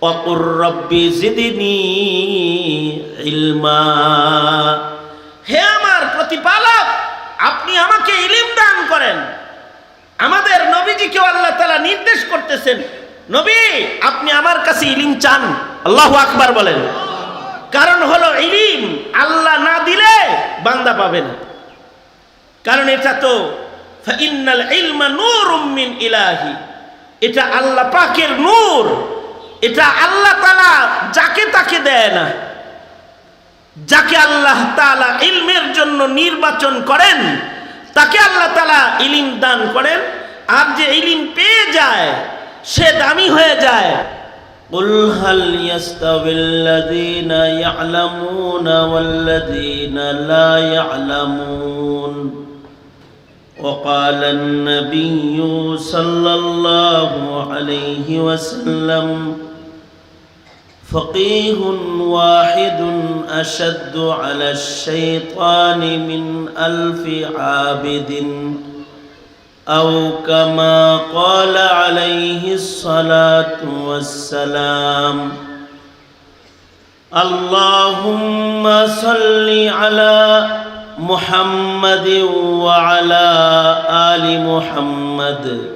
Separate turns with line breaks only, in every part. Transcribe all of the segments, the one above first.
অকুর রব্বি জিদিনি ইলমা। হে আমার প্রতিপালক, আপনি আমাকে ইলিম দান করেন। আমাদের নবীজিকেও আল্লাহ তালা নির্দেশ করতেছেন। নবী, আপনি আমার কাছে ইলিম চান। আল্লাহ আকবার বলেন। কারণ হলো ইলিম আল্লাহ না দিলে বান্দা পাবে না। কারণ এটা তো ইন্নাল ইলমা নূরুম মিন ইলাহি। এটা আল্লাহ পাকের নূর। এটা আল্লাহ তালা যাকে তাকে দেয় না যাকে আল্লাহ তালা ইলমের জন্য নির্বাচন করেন তাকে আল্লাহ তালা ইলিম দান করেন আর যে ইলিম পেয়ে যায় সে দামি হয়ে যায় قل هل يستوي الذين يعلمون والذين لا يعلمون وقال النبي صلى الله عليه وسلم فقيه واحد أشد على الشيطان من ألف عابد أو كما قال عليه الصلاة والسلام اللهم صل على محمد وعلى آل محمد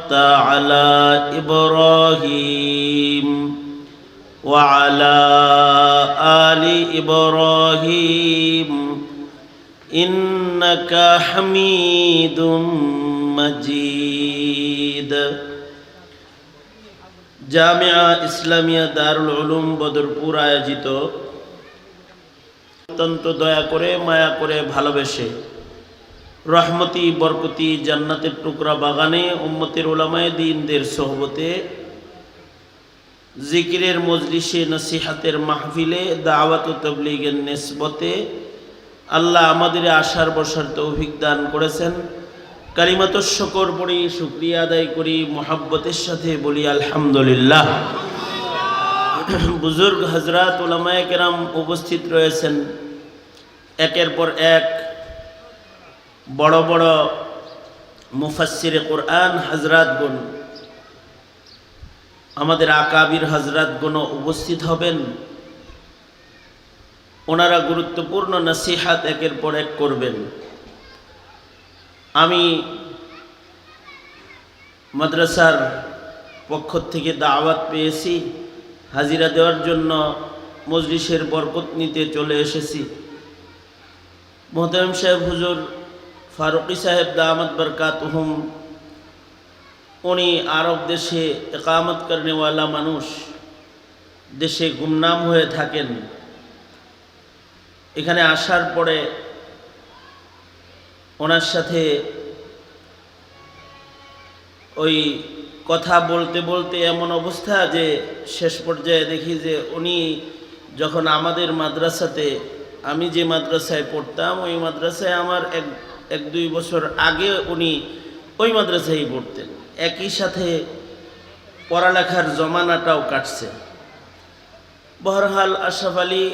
على إبراهيم وعلى آل إبراهيم إنك حميد مجيد জামিয়া ইসলামিয়া দারুল উলুম বদরপুর আয়োজিত অত্যন্ত দয়া করে মায়া করে ভালোবেসে রহমতি, বরকতি, জান্নাতের টুকরা বাগানে উম্মতের ওলামায় দিনদের সহবতে জিকিরের মজলিসে নসিহাতের মাহফিলে দাওয়াত তবলিগের নেসবতে আল্লাহ আমাদের আশার বসার তৌফিক দান করেছেন। কালিমাত শকর পড়ি, শুক্রিয়া আদায় করি, মোহাব্বতের সাথে বলি আলহামদুলিল্লাহ। বুজুর্গ হজরত ওলামায় কেরাম উপস্থিত রয়েছেন। একের পর এক বড় বড় মুফাসির কোরআন হজরাতগুন আমাদের আকাবির হজরাতগুন উপস্থিত হবেন। ওনারা গুরুত্বপূর্ণ নসিহাত একের পর এক করবেন। আমি মাদ্রাসার পক্ষ থেকে দাওয়াত পেয়েছি, হাজিরা দেওয়ার জন্য মজলিসের বরকত নিতে চলে এসেছি। মোহতাম সাহেব হুজুর ফারুকি সাহেব দামত বরকাত হুম উনি আরব দেশে একামত করেনেওয়ালা মানুষ। দেশে গুমনাম হয়ে থাকেন। এখানে আসার পরে ওনার সাথে ওই কথা বলতে বলতে এমন অবস্থা যে শেষ পর্যায়ে দেখি যে উনি যখন আমাদের মাদ্রাসাতে, আমি যে মাদ্রাসায় পড়তাম, ওই মাদ্রাসায় আমার এক এক দুই বছর আগে উনি ওই মাদ্রাসায় পড়তেন। একই সাথে পড়ালেখার জমানাটাও কাটছে। বহরহাল আশরাফ আলী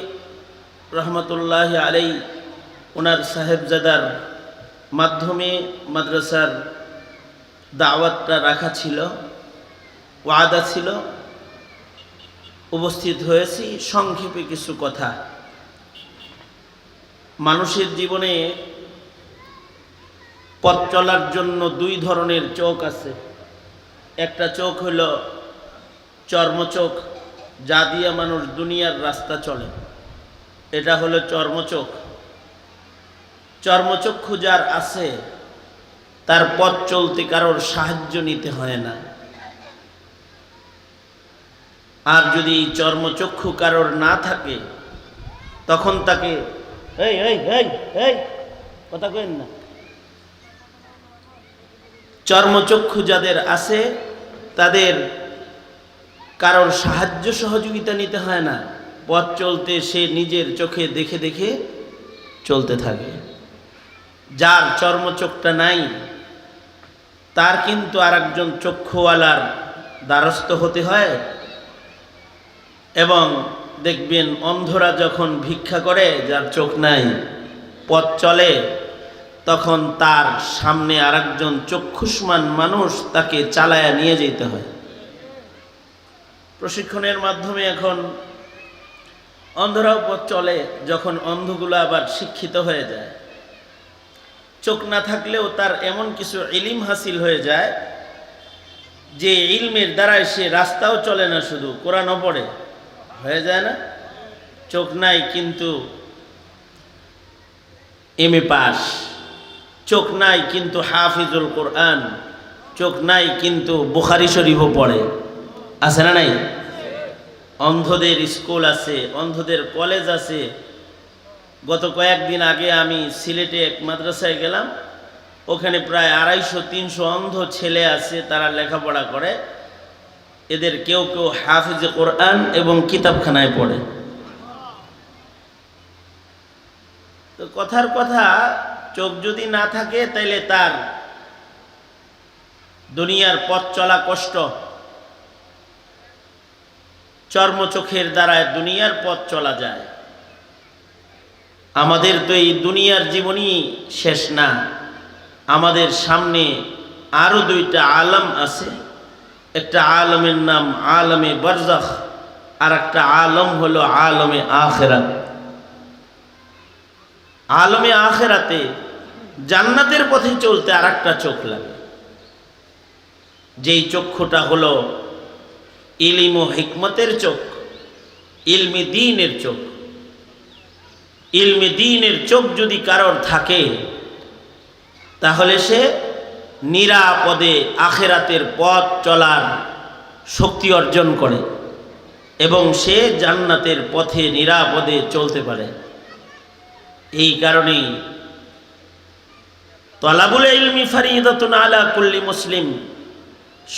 রহমতুল্লাহ আলাই ওনার সাহেবজাদার মাধ্যমে মাদ্রাসার দাওয়াতটা রাখা ছিল, ওয়াদা ছিল। উপস্থিত হয়েছি, সংক্ষেপে কিছু কথা। মানুষের জীবনে পথ চলার জন্য দুই ধরনের চোখ আছে। একটা চোখ হইল চর্মচোখ, যা দিয়ে মানুষ দুনিয়ার রাস্তা চলে। এটা হলো চর্মচোখ। চর্মচক্ষু যার আছে, তার পথ চলতে কারোর সাহায্য নিতে হয় না। আর যদি চর্মচক্ষু কারোর না থাকে, তখন তাকে, এই এই এই এই, কথা কেন না। চর্মচক্ষু যাদের আছে, তাদের কারোর সাহায্য সহযোগিতা নিতে হয় না। পথ চলতে সে নিজের চোখে দেখে দেখে চলতে থাকে। যার চর্মচোখটা নাই, তার কিন্তু আর একজন চক্ষুওয়ালার দ্বারস্থ হতে হয় এবং দেখবেন অন্ধরা যখন ভিক্ষা করে, যার চোখ নাই, পথ চলে তখন তার সামনে আরেকজন চক্ষুষ্মান মানুষ তাকে চালায়া নিয়ে যেতে হয়। প্রশিক্ষণের মাধ্যমে এখন অন্ধরাও পথ চলে, যখন অন্ধগুলো আবার শিক্ষিত হয়ে যায়। চোখ না থাকলেও তার এমন কিছু ইলিম হাসিল হয়ে যায়, যে ইলমের দ্বারাই সে রাস্তাও চলে না শুধু, কোরআনও পড়ে। হয়ে যায় না? চোখ নাই, কিন্তু এম এ পাস চোখ নাই কিন্তু হাফিজুল কোরআন, চোখ নাই কিন্তু বুখারি শরীফও পড়ে। আছে না নাই? অন্ধদের স্কুল আছে, অন্ধদের কলেজ আছে। গত কয়েকদিন আগে আমি সিলেটে এক মাদ্রাসায় গেলাম, ওখানে প্রায় আড়াইশো, তিনশো অন্ধ ছেলে আছে, তারা লেখাপড়া করে। এদের কেউ কেউ হাফিজে কোরআন এবং কিতাবখানায় পড়ে। তো কথার কথা চোখ যদি না থাকে, তাইলে তার দুনিয়ার পথ চলা কষ্ট। চর্ম চোখের দ্বারা দুনিয়ার পথ চলা যায়। আমাদের তো এই দুনিয়ার জীবনই শেষ না। আমাদের সামনে আরও দুইটা আলম আছে। একটা আলমের নাম আলমে বরজাখ আর একটা আলম হলো আলমে আখেরাত। আলমে আখেরাতে জান্নাতের পথে চলতে আর একটা চোখ লাগে। যেই চক্ষুটা হলো ইলিম ও হিকমতের চোখ, ইলমি দিনের চোখ। ইলমি দিনের চোখ যদি কারোর থাকে, তাহলে সে নিরাপদে আখেরাতের পথ চলার শক্তি অর্জন করে এবং সে জান্নাতের পথে নিরাপদে চলতে পারে। এই কারণেই তলাবুল ইলমি ফারিদাতুন আলা কুল্লি মুসলিম।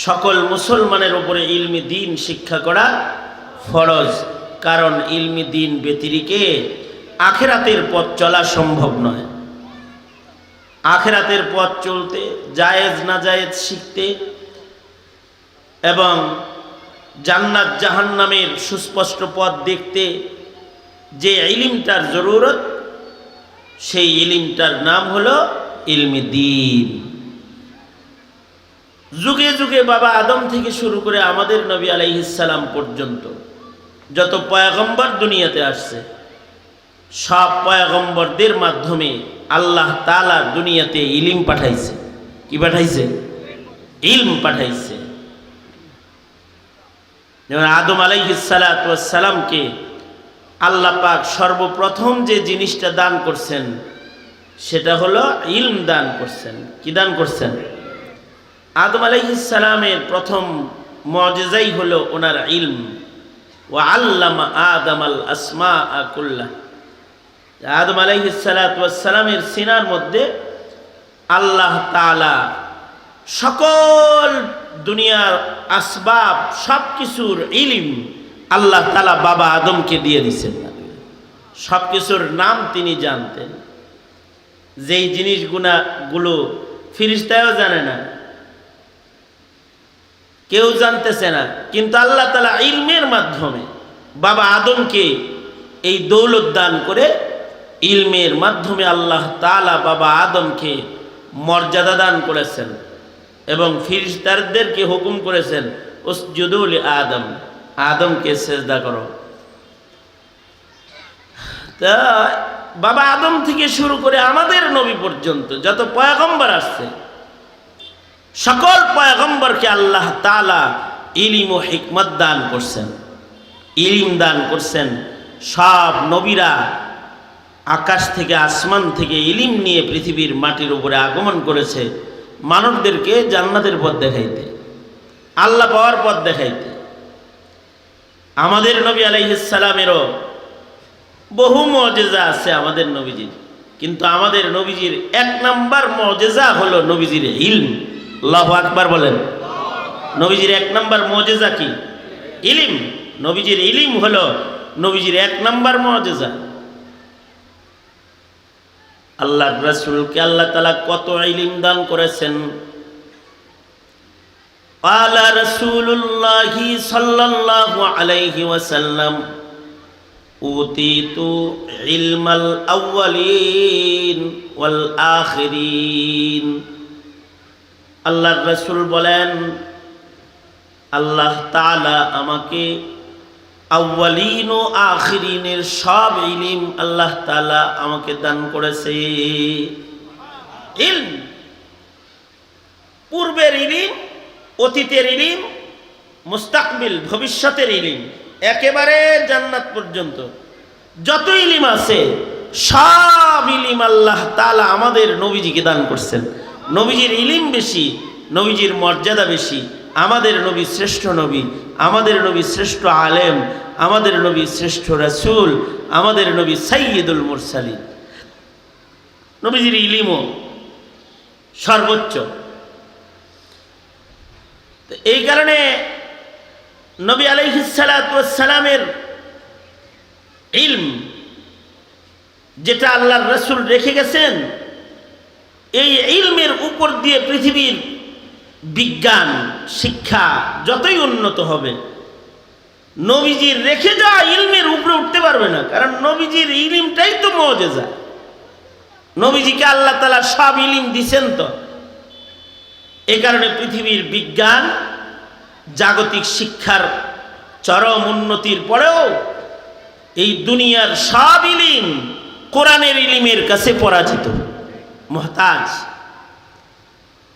সকল মুসলমানের উপরে ইলমি দিন শিক্ষা করা ফরজ, কারণ ইলমি দিন ব্যতিরিকে আখেরাতের পথ চলা সম্ভব নয়। আখেরাতের পথ চলতে, জায়েজ না জায়েজ শিখতে এবং জান্নাত জাহান্নামের সুস্পষ্ট পথ দেখতে যে ইলিমটার জরুরত, সেই ইলিমটার নাম হলো ইলমি দিন। যুগে যুগে বাবা আদম থেকে শুরু করে আমাদের নবী আলাইহিসালাম পর্যন্ত যত পয়াগম্বর দুনিয়াতে আসছে, সব পয়াগম্বরদের মাধ্যমে আল্লাহ তালা দুনিয়াতে ইলিম পাঠাইছে। কি পাঠাইছে? ইলম পাঠাইছে। যেমন আদম আলাইহিসালামকে আল্লাহ পাক সর্বপ্রথম যে জিনিসটা দান করছেন সেটা হলো ইলম দান করছেন। কি দান করছেন? আদম আলাইহিসালামের প্রথম মজেজাই হলো ওনার ইলম। ও আল্লামা আদম আল আসমা আকুল্লাহ আদম আলাইহিসালামের সিনার মধ্যে আল্লাহ তালা সকল দুনিয়ার আসবাব সব কিছুর ইলিম আল্লাহ তালা বাবা আদমকে দিয়ে দিছেন সব কিছুর নাম তিনি জানতেন। যেই জিনিসগুনা গুলো ফিরিস্তায়ও জানে না, কেউ জানতেছে না। কিন্তু আল্লাহ তালা ইলমের মাধ্যমে বাবা আদমকে এই দৌলত দান করে ইলমের মাধ্যমে আল্লাহ তালা বাবা আদমকে মর্যাদা দান করেছেন এবং ফিরিস্তারদেরকে হুকুম করেছেন উসজুদুল আদম, আদমকে সেজদা করো। তা বাবা আদম থেকে শুরু করে আমাদের নবী পর্যন্ত যত পয়াগম্বর আসছে, সকল পয়াগম্বরকে আল্লাহ তালা ইলিম ও হিকমত দান করছেন, ইলিম দান করছেন। সব নবীরা আকাশ থেকে আসমান থেকে ইলিম নিয়ে পৃথিবীর মাটির উপরে আগমন করেছে মানবদেরকে জান্নাতের পথ দেখাইতে, আল্লাহ পাওয়ার পথ দেখাইতে। আমাদের নবী আলাইহিসালামেরও বহু মজেজা আছে আমাদের নবীজির কিন্তু আমাদের নবীজির এক নাম্বার মজেজা হলো নবীজির ইলম আল্লাহ আকবার বলেন নবীজির এক নাম্বার মজেজা কি ইলিম নবীজির ইলিম হলো নবীজির এক নম্বর মজেজা আল্লাহ রসুলকে আল্লাহ তালা কত ইলিম দান করেছেন قال رسول الله صلى الله عليه وسلم উতিতু ইলমাল আউয়ালিন ওয়াল আখিরিন। আল্লাহর রাসূল বলেন, আল্লাহ তাআলা আমাকে আউয়ালিন ও আখিরিনের সব ইলিম আল্লাহ তাআলা আমাকে দান করেছে। ইলম, পূর্বের ইলিম, অতীতের ইলিম, মুস্তাকবিল, ভবিষ্যতের ইলিম। একেবারে জান্নাত পর্যন্ত। যত ইলিম আছে, সব ইলিম আল্লাহ তালা আমাদের নবীজিকে দান করছেন। নবীজির ইলিম বেশি, নবীজির মর্যাদা বেশি, আমাদের নবী শ্রেষ্ঠ নবী, আমাদের নবী শ্রেষ্ঠ আলেম, আমাদের নবী শ্রেষ্ঠ রাসূল, আমাদের নবী সাইয়্যিদুল মুরসালিন। নবীজির ইলিমও সর্বোচ্চ। এই কারণে নবী আলাইহিসালামের ইলম যেটা আল্লাহর রসুল রেখে গেছেন, এই ইলমের উপর দিয়ে পৃথিবীর বিজ্ঞান, শিক্ষা যতই উন্নত হবে, নবীজির রেখে যাওয়া ইলমের উপরে উঠতে পারবে না। কারণ নবীজির ইলিমটাই তো মজেজা। নবীজিকে আল্লাহ তালা সব ইলিম দিছেন তো। এ কারণে পৃথিবীর বিজ্ঞান জাগতিক শিক্ষার চরম উন্নতির পরেও এই দুনিয়ার সব ইলিম কোরআনের ইলিমের কাছে পরাজিত, মহতাজ।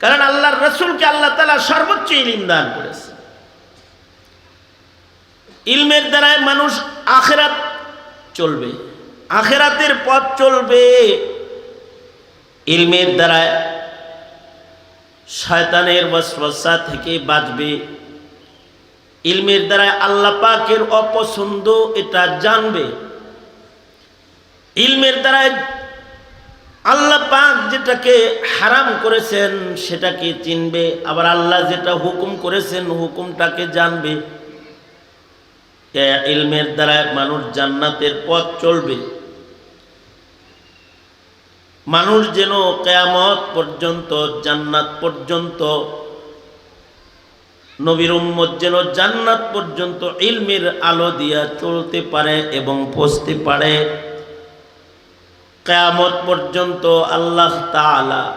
কারণ আল্লাহর রসুলকে আল্লাহ তালা সর্বোচ্চ ইলিম দান করেছে। ইলমের দ্বারায় মানুষ আখেরাত চলবে, আখেরাতের পথ চলবে। ইলমের দ্বারায় শয়তানের বসবসা থেকে বাঁচবে। ইলমের দ্বারা আল্লাহ পাকের অপছন্দ এটা জানবে। ইলমের দ্বারা আল্লাহ পাক যেটাকে হারাম করেছেন সেটাকে চিনবে, আবার আল্লাহ যেটা হুকুম করেছেন হুকুমটাকে জানবে। এ ইলমের দ্বারা মানুষ জান্নাতের পথ চলবে। মানুষ যেন কেয়ামত পর্যন্ত, জান্নাত পর্যন্ত নবীর উম্মত যেন জান্নাত পর্যন্ত ইলমের আলো দিয়া চলতে পারে এবং পৌঁছতে পারে। কেয়ামত পর্যন্ত আল্লাহ তাআলা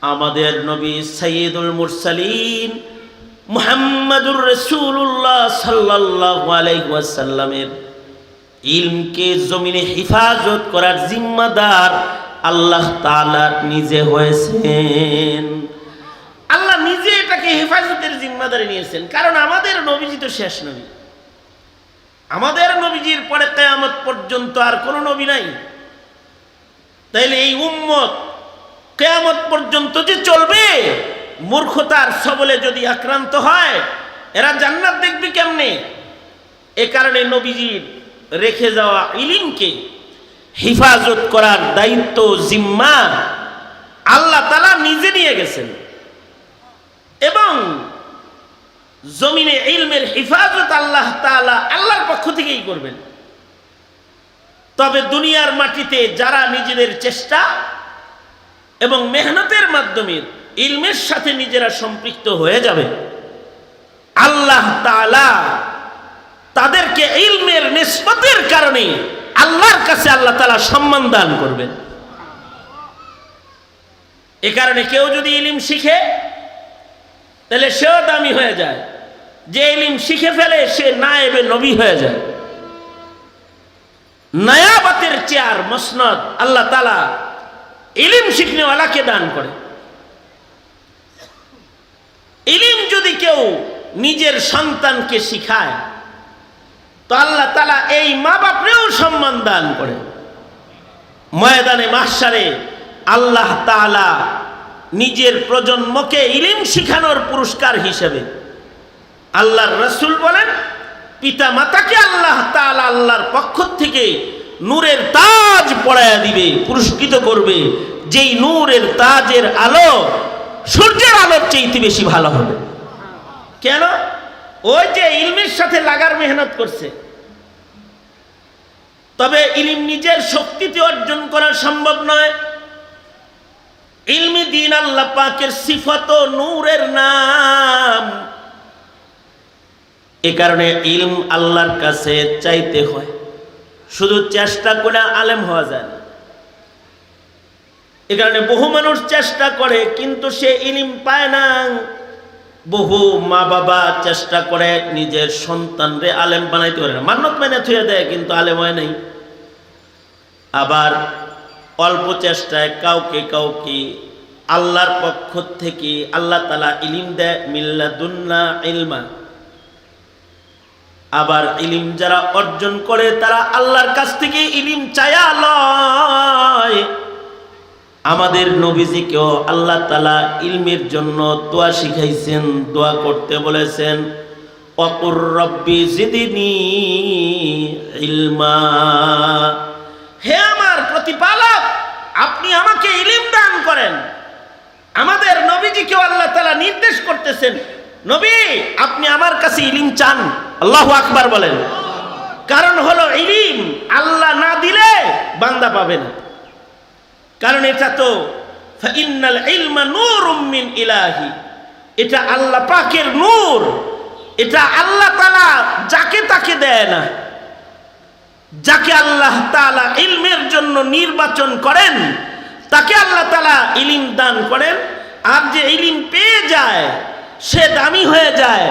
আমাদের নবী সৈয়দুল মুরসালিন মুহাম্মাদুর রসুল্লাহ সাল্লাহ আলাইসাল্লামের ইলমকে জমিনে হিফাজত করার জিম্মাদার আল্লাহ তাআলা নিজে হয়েছেন। হেফাজতের জিম্মাদারি নিয়েছেন। কারণ আমাদের নবীজি তো শেষ নবী। আমাদের নবীজির পরে কেয়ামত পর্যন্ত আর কোনো নবী নাই। তাইলে এই উম্মত কেয়ামত পর্যন্ত যে চলবে, মূর্খতার সবলে যদি আক্রান্ত হয়, এরা জান্নাত দেখবে কেমনে? এ কারণে নবীজির রেখে যাওয়া ইলিমকে হিফাজত করার দায়িত্ব, জিম্মা আল্লাহ তালা নিজে নিয়ে গেছেন। এবং জমিনে ইলমের হিফাজত আল্লাহ তালা আল্লাহর পক্ষ থেকেই করবেন। তবে দুনিয়ার মাটিতে যারা নিজেদের চেষ্টা এবং মেহনতের মাধ্যমে ইলমের সাথে নিজেরা সম্পৃক্ত হয়ে যাবে, আল্লাহ তালা তাদেরকে ইলমের নিষ্পতের কারণে আল্লাহর কাছে আল্লাহ তালা সম্মান দান করবেন। এ কারণে কেউ যদি ইলিম শিখে তাহলে সেও দামি হয়ে যায়। যে ইলিম শিখে ফেলে, সে না এবে নবী হয়ে যায়। নয়াবাতের চেয়ার, মসনদ, আল্লাহ তালা ইলিম শিখনেওয়ালাকে দান করে। ইলিম যদি কেউ নিজের সন্তানকে শিখায়, তো আল্লাহ তালা এই মা বাপরেও সম্মান দান করে। ময়দানে মাসারে আল্লাহ তালা নিজের প্রজন্মকে ইলিম শিখানোর পুরস্কার হিসেবে। আল্লাহর রসুল বলেন পিতা মাতাকে আল্লাহ তালা আল্লাহর পক্ষ থেকে নূরের তাজ পড়াইয়া দিবে, পুরস্কৃত করবে। যেই নূরের তাজের আলো সূর্যের আলোর চেয়ে বেশি ভালো হবে। কেন? ওই যে ইলমের সাথে লাগার মেহনত করছে। তবে ইলিম নিজের শক্তিতে অর্জন করা সম্ভব নয়। ইলমি দিন আল্লাহ পাকের সিফত নূরের নাম। এ কারণে ইলম আল্লাহর কাছে চাইতে হয়। শুধু চেষ্টা করে আলেম হওয়া যায় না। এ কারণে বহু মানুষ চেষ্টা করে, কিন্তু সে ইলিম পায় না। বহু মা বাবা চেষ্টা করে নিজের সন্তানরে আলেম বানাইতে পারে না। মান্যত মেনে থুয়ে দেয়, কিন্তু আলেম হয় নাই। আবার অল্প চেষ্টায় কাউকে কাউকে আল্লাহর পক্ষ থেকে আল্লাহ তালা ইলিম দেয়, মিল্লাদুন্না ইলমা। আবার ইলিম যারা অর্জন করে, তারা আল্লাহর কাছ থেকে ইলিম চায়া লয়। আমাদের নবীজিকেও আল্লাহ তালা ইলমের জন্য দোয়া শিখাইছেন, দোয়া করতে বলেছেন, অকুর রব্বি জিদিনি ইলমা। আপনি আমাকে ইলিম দান করেন। আমাদের নবীজিকেও আল্লাহ তালা নির্দেশ করতেছেন, নবী, আপনি আমার কাছে ইলিম চান। আল্লাহ আকবার বলেন। কারণ হলো ইলিম আল্লাহ না দিলে বান্দা পাবে না। কারণ এটা তো ইলাহি। এটা আল্লাহ পাকের নূর। এটা আল্লাহ তালা যাকে তাকে দেয় না। যাকে আল্লাহ তালা ইলমের জন্য নির্বাচন করেন, তাকে আল্লাহ তালা ইলিম দান করেন। আর যে ইলিম পেয়ে যায়, সে দামি হয়ে যায়।